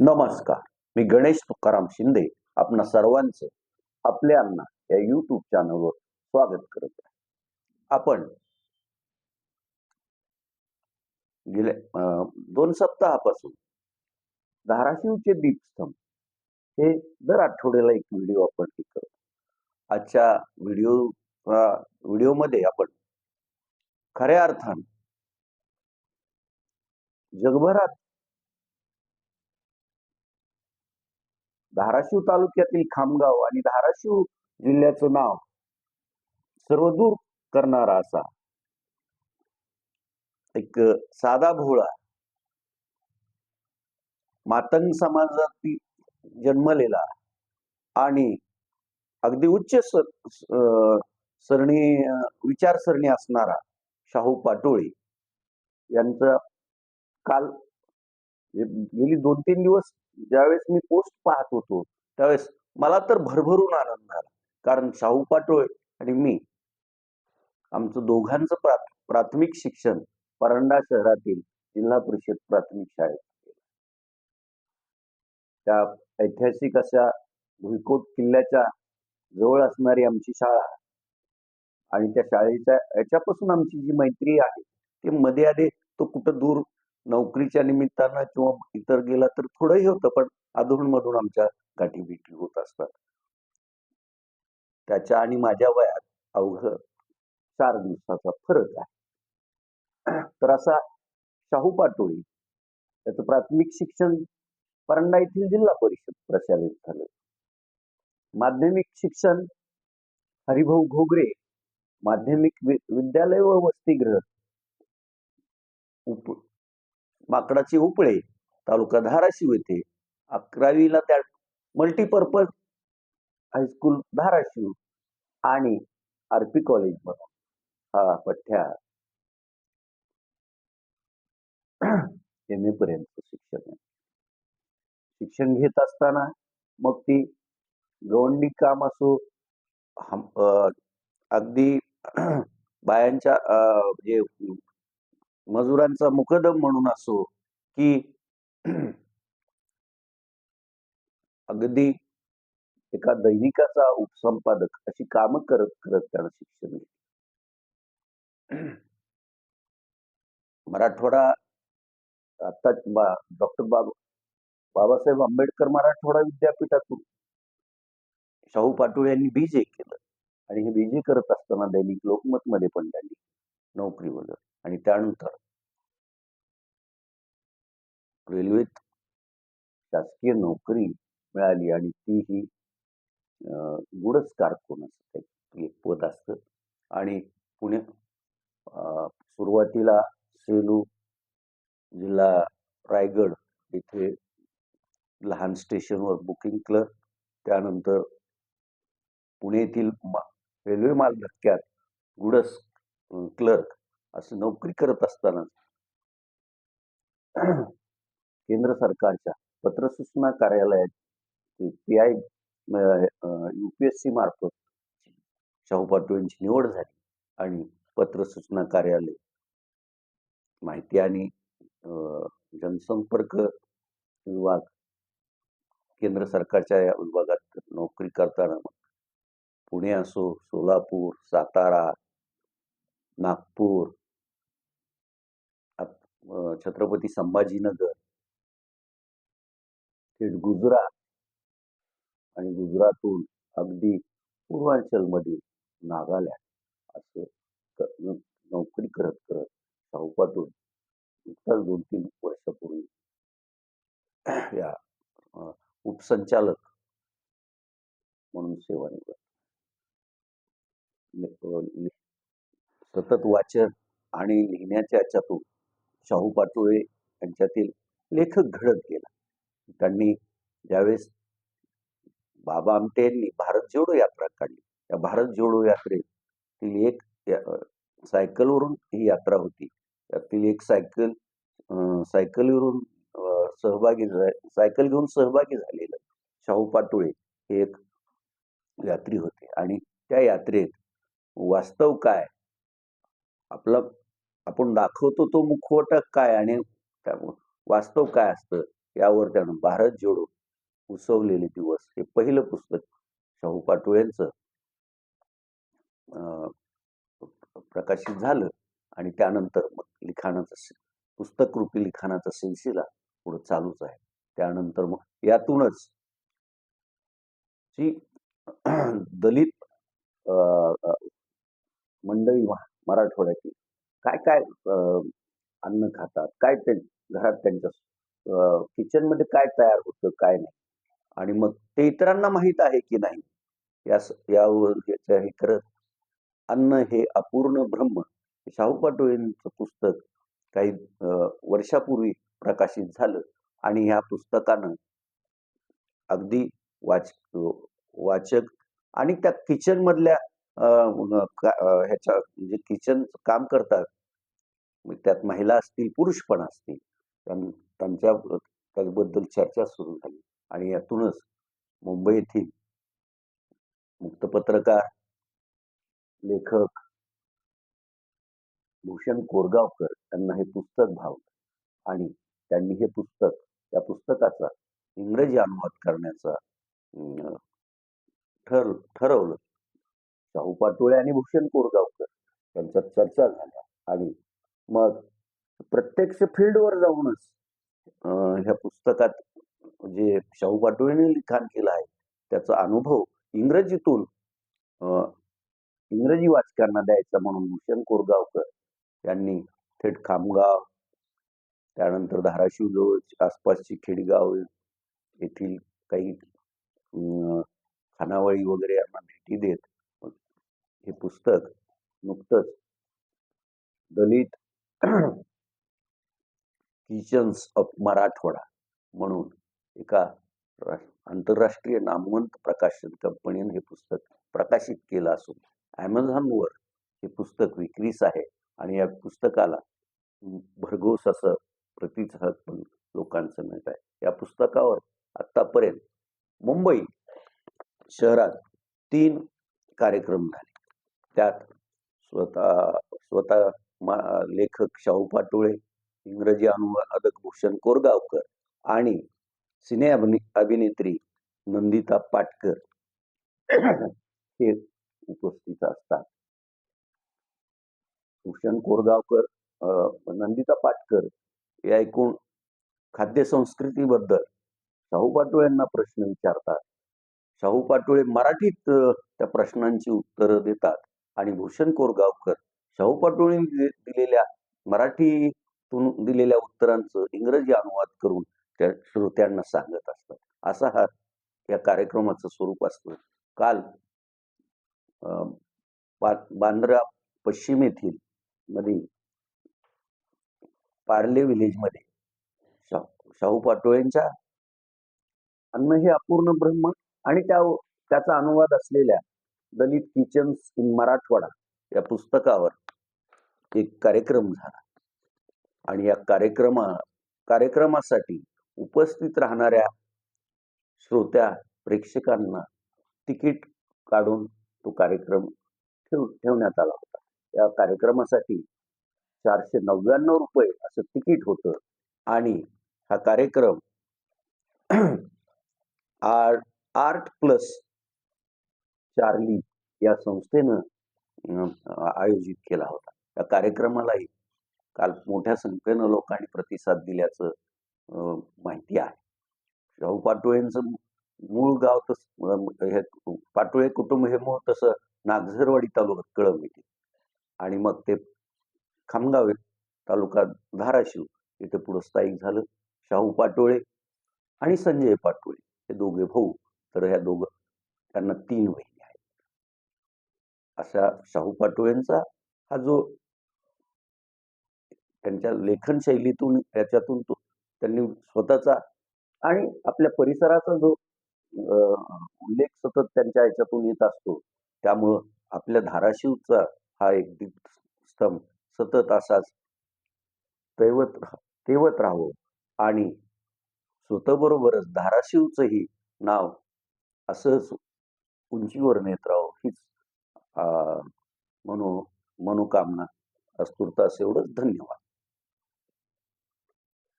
नमस्कार. मी गणेश तुकाराम शिंदे आपणा सर्वांचं आपल्या अण्णा या युट्यूब चॅनलवर स्वागत करत आहे. आपण गेल्या दोन सप्ताहापासून धाराशिवचे दीपस्तंभ हे दर आठवड्याला एक व्हिडिओ आपण हे करतो. आजच्या व्हिडिओ व्हिडिओमध्ये आपण खऱ्या अर्थानं जगभरात धाराशिव तालुक्यातील खामगाव आणि धाराशिव जिल्ह्याचं नाव सर्वदूर करणारा असा एक साधा भोळा मातंग समाजात जन्मलेला आणि अगदी उच्च अं, सरणी विचारसरणी असणारा शाहू पाटोळे यांचं काल गेली दोन तीन दिवस ज्यावेळेस मी पोस्ट पाहत होतो त्यावेळेस मला तर भरभरून आनंद झाला कारण शाहू पाटोळे आणि मी आमचं दोघांचं प्राथमिक शिक्षण परंडा शहरातील जिल्हा परिषद प्राथमिक शाळेत त्या ऐतिहासिक अशा भुईकोट किल्ल्याच्या जवळ असणारी आमची शाळा आणि त्या शाळेच्या याच्यापासून आमची जी मैत्री आहे ते मध्ये आधी तो कुठं दूर नोकरीच्या निमित्तानं किंवा इतर गेला तर थोडंही होतं पण अधून मधून आमच्या गाठी भेटी होत असतात. त्याच्या आणि माझ्या वयात अवघ चार दिवसाचा फरक आहे. तर असा शाहू पाटोळी त्याचं प्राथमिक शिक्षण परंडा येथील जिल्हा परिषद प्रशालित झालं. माध्यमिक शिक्षण हरिभाऊ घोगरे माध्यमिक वि- विद्यालय व वसतिगृह उप माकडाचे उपळे तालुका धाराशिव येथे अकरावीला त्या मल्टीपर्पज हायस्कूल धाराशिव आणि आरपी कॉलेज म्हणून हा पठ्या एम ए पर्यंत शिक्षण आहे. शिक्षण घेत असताना मग ती गवंडी काम असो अगदी बायांच्या अं, जे मजुरांचा मुकदम म्हणून असो की अगदी एका दैनिकाचा उपसंपादक अशी काम करत करत त्यानं शिक्षण घेतलं. मराठवाडा आता बा डॉक्टर बाबा बाबासाहेब आंबेडकर मराठवाडा विद्यापीठातून शाहू पाटोळे यांनी बीजे केलं. आणि हे बीजे करत असताना दैनिक लोकमत मध्ये पण त्यांनी नोकरी वगैरे आणि त्यानंतर रेल्वेत शासकीय नोकरी मिळाली आणि ती ही गुडच कारकून असते. एक पद असतं. आणि पुणे सुरुवातीला सेलू जिल्हा रायगड इथे लहान स्टेशनवर बुकिंग क्लर्क त्यानंतर पुणे येथील मा- रेल्वे माल धक्क्यात गुडस क्लर्क असं नोकरी करत असताना केंद्र सरकारच्या पत्रसूचना कार्यालयात पी आय युपीएससी मार्फत शाहू पाटोळेंची निवड झाली आणि पत्रसूचना कार्यालय माहिती आणि अं, जनसंपर्क विभाग केंद्र सरकारच्या या विभागात नोकरी करताना मग पुणे असो सोलापूर सातारा नागपूर छत्रपती संभाजीनगर. थेट गुजरात. आणि गुजरातून अगदी पूर्वांचलमधील नागालँड असं नोकरी करत करत शाहूपाटून नुकताच दोन तीन वर्षापूर्वी या उपसंचालक म्हणून सेवानिवृत्त सतत वाचन आणि लिहिण्याच्या याच्यातून शाहू पाटोळे यांच्यातील लेखक घडत गेला. त्यांनी ज्यावेळेस बाबा आमटे यांनी भारत जोडो यात्रा काढली. त्या भारत जोडो यात्रेतील एक सायकलवरून ही यात्रा होती. त्यातील एक सायकल अं, सहभागी सायकल घेऊन सहभागी झालेलं शाहू पाटोळे हे एक यात्री होते. आणि त्या यात्रेत वास्तव काय? आपला आपण दाखवतो तो मुखवटा काय आणि त्या वास्तव काय असतं यावर त्यानं भारत जोडो उसवलेले दिवस हे पहिलं पुस्तक शाहू पाटोळेंचं अं, प्रकाशित झालं आणि त्यानंतर मग लिखाणाचं पुस्तकरूपी लिखाणाचा सिलसिला पुढे चालूच आहे. त्यानंतर मग यातूनच जी दलित अं, मंडळी महा- मराठवाड्याची काय काय अं, अन्न खातात? काय ते घरात त्यांच्या किचनमध्ये काय तयार होतं काय नाही? आणि मग ते इतरांना माहीत आहे की नाही? या यावर याच्या हे करत अन्न हे अपूर्ण ब्रह्म. शाहू पाटोळेंचं पुस्तक काही अं, वर्षापूर्वी प्रकाशित झालं आणि ह्या पुस्तकानं अगदी वाच वाचक आणि त्या किचन मधल्या ह्याच्या म्हणजे किचन काम करतात. त्यात महिला असतील पुरुष पण असतील. त्यांच्या त्याबद्दल चर्चा सुरू झाली. आणि यातूनच मुंबई येथील मुक्त पत्रकार लेखक भूषण कोरगावकर यांना हे पुस्तक भावलं. आणि त्यांनी हे पुस्तक या पुस्तकाचा इंग्रजी अनुवाद करण्याचा ठर ठरवलं. शाहू पाटोळे आणि भूषण कोरगावकर यांच्यात चर्चा झाल्या आणि मग प्रत्यक्ष फील्डवर जाऊनच ह्या पुस्तकात जे शाहू पाटोळेने लिखाण केलं आहे त्याचा अनुभव इंग्रजीतून इंग्रजी वाचकांना द्यायचा म्हणून भूषण कोरगावकर यांनी थेट खामगाव त्यानंतर धाराशिव जवळ आसपासची खेडगाव येथील काही खानावळी वगैरे यांना भेटी देत हे पुस्तक नुकतंच दलित किचन्स ऑफ मराठवाडा म्हणून एका आंतरराष्ट्रीय नामवंत प्रकाशन कंपनीने हे पुस्तक प्रकाशित केलं असून ॲमेझॉनवर हे पुस्तक विक्रीस आहे आणि या पुस्तकाला भरघोस असं प्रतिसाद पण लोकांचं मिळत आहे. या पुस्तकावर आत्तापर्यंत मुंबई शहरात तीन कार्यक्रम झाले. त्यात स्वतः स्वतः मा- लेखक शाहू पाटोळे इंग्रजी अनुवादक भूषण कोरगावकर आणि सिने अभिने अभिनेत्री नंदिता पाटकर हे उपस्थित असतात. भूषण कोरगावकर अं, नंदिता पाटकर या एकूण खाद्य संस्कृतीबद्दल शाहू पाटोळे यांना प्रश्न विचारतात. शाहू पाटोळे मराठीत त्या प्रश्नांची उत्तरं देतात. आणि भूषण कोरगावकर शाहू पाटोळी दिलेल्या मराठीतून दिलेल्या उत्तरांचं इंग्रजी अनुवाद करून त्या श्रोत्यांना सांगत असतात. असा हा या कार्यक्रमाचं स्वरूप असतं. काल अं, बांद्रा पश्चिम येथील मध्ये पार्ले विलेजमध्ये शाहू शाहू पाटोळेंच्या अन्न हे अपूर्ण ब्रह्म आणि त्या त्याचा अनुवाद असलेल्या दलित किचन्स इन मराठवाडा या पुस्तकावर एक कार्यक्रम झाला. आणि या कार्यक्रमा कार्यक्रमासाठी उपस्थित राहणाऱ्या श्रोत्या प्रेक्षकांना तिकीट काढून तो कार्यक्रम ठेव ठेवण्यात आला होता. या कार्यक्रमासाठी चारशे नव्याण्णव रुपये असं तिकीट होतं आणि हा कार्यक्रम आर्ट आर्ट प्लस चार्ली या संस्थेनं आयोजित केला होता. या कार्यक्रमालाही काल मोठ्या संख्येनं लोकांनी प्रतिसाद दिल्याचं माहिती आहे. शाहू पाटोळेंचं मूळ गाव तस हे पाटोळे कुटुंब हे मूळ तसं नागझरवाडी तालुक्यात कळंब येते. आणि मग ते खामगाव तालुका धाराशिव इथे पुढं स्थायिक झालं. शाहू पाटोळे आणि संजय पाटोळे हे दोघे भाऊ. तर ह्या दोघं त्यांना तीन वय अशा शाहू पाटोळेंचा हा जो त्यांच्या लेखन शैलीतून याच्यातून तो त्यांनी स्वतःचा आणि आपल्या परिसराचा जो उल्लेख सतत त्यांच्या याच्यातून येत असतो. त्यामुळं आपल्या धाराशिवचा हा एक दीपस्तंभ सतत असाच दैवत तेवत राहावं आणि स्वतःबरोबरच धाराशिवचंही नाव असंच उंचीवर नेत राहावं हीच मनो मनोकामना अस्तुरतास एवढंच धन्यवाद.